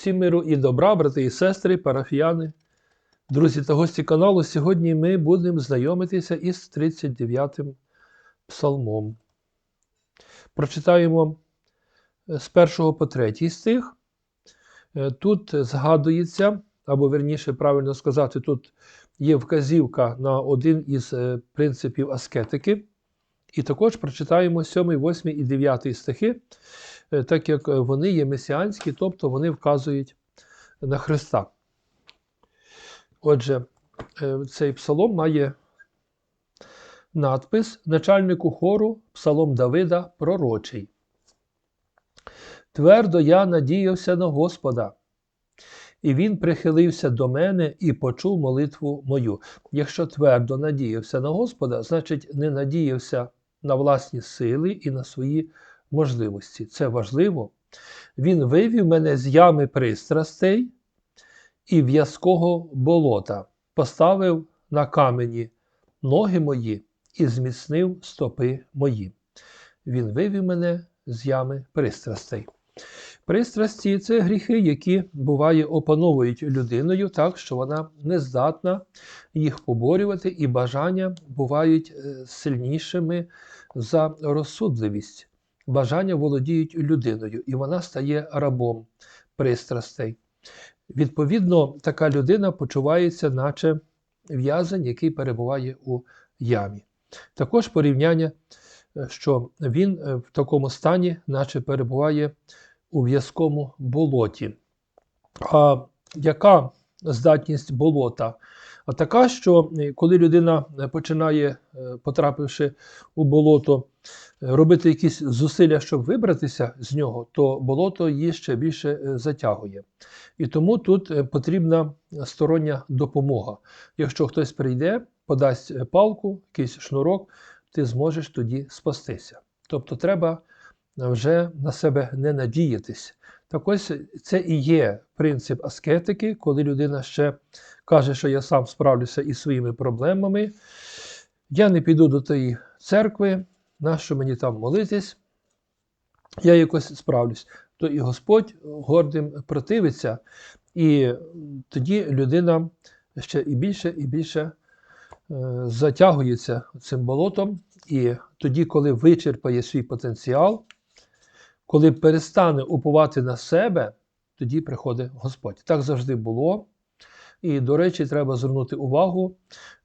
Всім миру і добра, брати і сестри, парафіяни, друзі та гості каналу. Сьогодні ми будемо знайомитися із 39-м псалмом. Прочитаємо е, з 1 по 3 стих. Е, Тут згадується, або верніше правильно сказати, тут є вказівка на один із е, принципів аскетики. І також прочитаємо 7, 8 і 9 стихи, так як вони є месіанські, тобто вони вказують на Христа. Отже, е, цей псалом має надпис начальнику хору Псалом Давида пророчий. Твердо я надіявся на Господа, і він прихилився до мене і почув молитву мою. Якщо твердо надіявся на Господа, значить не надіявся на власні сили і на свої можливості. Це важливо. Він вивів мене з ями пристрастей і в'язкого болота, поставив на камені ноги мої і зміцнив стопи мої. Він вивів мене з ями пристрастей. Пристрасті це гріхи, які буває опановують людиною так, що вона не здатна їх поборювати, і бажання бувають е, сильнішими за розсудливість. Бажання володіють людиною, і вона стає рабом пристрастей. Відповідно, така людина почувається, наче в'язень, який перебуває у ямі. Також порівняння, що він е, в такому стані, наче перебуває у в'язкому болоті. А яка здатність болота? Така, що е, коли людина починає, потрапивши у болото, робити якісь зусилля, щоб вибратися з нього, то болото її ще більше затягує. І тому тут потрібна стороння допомога. Якщо хтось прийде, подасть палку, якийсь шнурок, ти зможеш тоді спастися. Тобто треба вже на себе не надіятись. Так ось це і є принцип аскетики, коли людина ще каже, що я сам справлюся із своїми проблемами. Я не піду до тієї церкви, нащо мені там молитись, я якось справлюсь. То і Господь гордим противиться, і тоді людина ще і більше і більше е, затягується цим болотом. І тоді, коли вичерпає свій потенціал, коли перестане уповати на себе, тоді приходить Господь. Так завжди було. І, до речі, треба звернути увагу,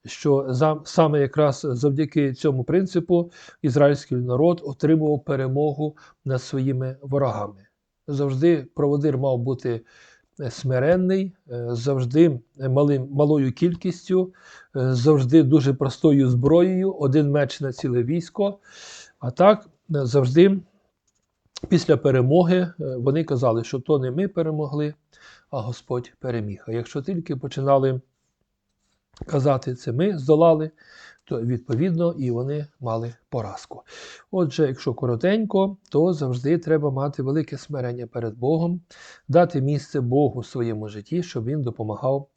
що за, саме якраз завдяки цьому принципу ізраїльський народ отримував перемогу над своїми ворогами. Завжди проводир мав бути смиренний, е, завжди малим, малою кількістю, е, завжди дуже простою зброєю, один меч на ціле військо. А так завжди після перемоги е, вони казали, що то не ми перемогли, а Господь переміг. А якщо тільки починали казати, це ми здолали, то відповідно і вони мали поразку. Отже, якщо коротенько, то завжди треба мати велике смирення перед Богом, дати місце Богу в своєму житті, щоб Він допомагав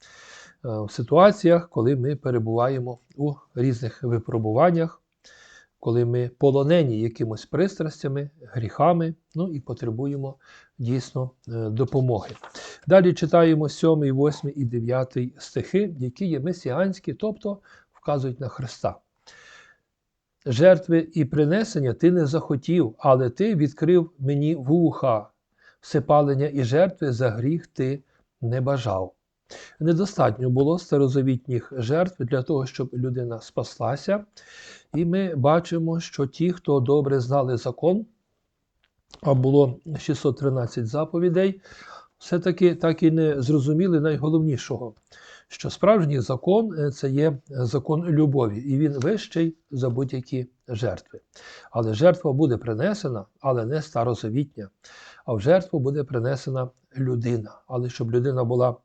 е, в ситуаціях, коли ми перебуваємо у різних випробуваннях. Коли ми полонені якимось пристрастями, гріхами, ну і потребуємо дійсно е, допомоги. Далі читаємо 7, 8 і 9 стихи, які є месіанські, тобто вказують на Христа. Жертви і принесення ти не захотів, але ти відкрив мені вуха, всепалення і жертви за гріх ти не бажав. Недостатньо було старозавітніх жертв для того, щоб людина спаслася. І ми бачимо, що ті, хто добре знали закон, а було 613 заповідей, все-таки так і не зрозуміли найголовнішого, що справжній закон е, це є закон любові, і він вищий за будь-які жертви. Але жертва буде принесена, але не старозавітня. А в жертву буде принесена людина. Але щоб людина була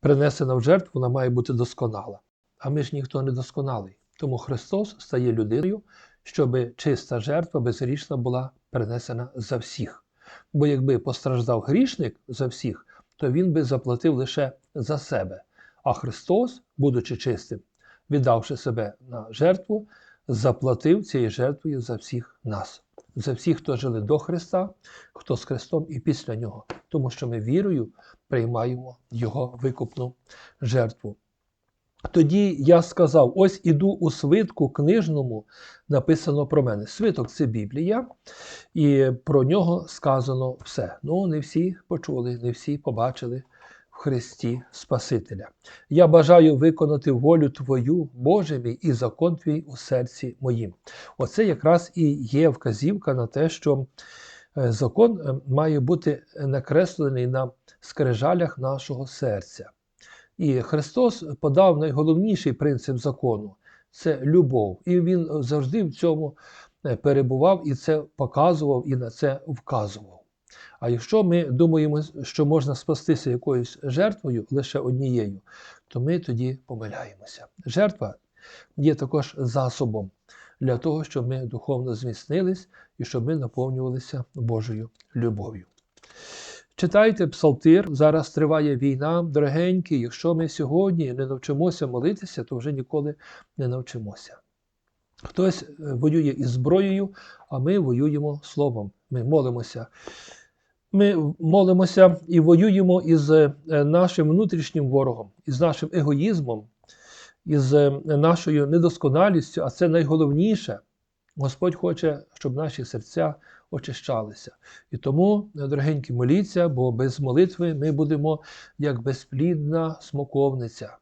принесена в жертву, вона має бути досконала. А ми ж ніхто не досконалий. Тому Христос стає людиною, щоб чиста жертва безгрішна була принесена за всіх. Бо якби постраждав грішник за всіх, то він би заплатив лише за себе. А Христос, будучи чистим, віддавши себе на жертву, заплатив цією жертвою за всіх нас. За всіх, хто жили до Христа, хто з Христом і після Нього, тому що ми вірою приймаємо Його викупну жертву. Тоді я сказав: ось іду у свитку книжному, написано про мене. Свиток це Біблія, і про нього сказано все. Ну, не всі почули, не всі побачили Христі Спасителя. Я бажаю виконати волю Твою, Боже мій, і закон Твій у серці моїм. Оце якраз і є вказівка на те, що е, закон е, має бути накреслений на скрижалях нашого серця. І Христос подав найголовніший принцип закону це любов. І Він завжди в цьому е, перебував і це показував, і на це вказував. А якщо ми думаємо, що можна спастися якоюсь жертвою лише однією, то ми тоді помиляємося. Жертва є також засобом для того, щоб ми духовно зміцнились і щоб ми наповнювалися Божою любов'ю. Читайте псалтир, зараз триває війна, дорогенькі. Якщо ми сьогодні не навчимося молитися, то вже ніколи не навчимося. Хтось воює із зброєю, а ми воюємо словом. Ми молимося. Ми молимося і воюємо із е, нашим внутрішнім ворогом, із нашим егоїзмом, із е, нашою недосконалістю, а це найголовніше. Господь хоче, щоб наші серця очищалися. І тому, дорогенькі, моліться, бо без молитви ми будемо як безплідна смоковниця.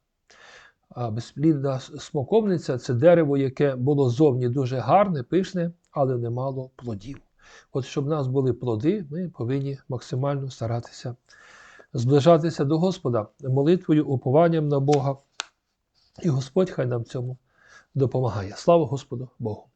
А безплідна смоковниця це дерево, яке було зовні дуже гарне, пишне, але не мало плодів. От щоб в нас були плоди, ми повинні максимально старатися зближатися до Господа молитвою, упованням на Бога. І Господь хай нам цьому допомагає. Слава Господу Богу!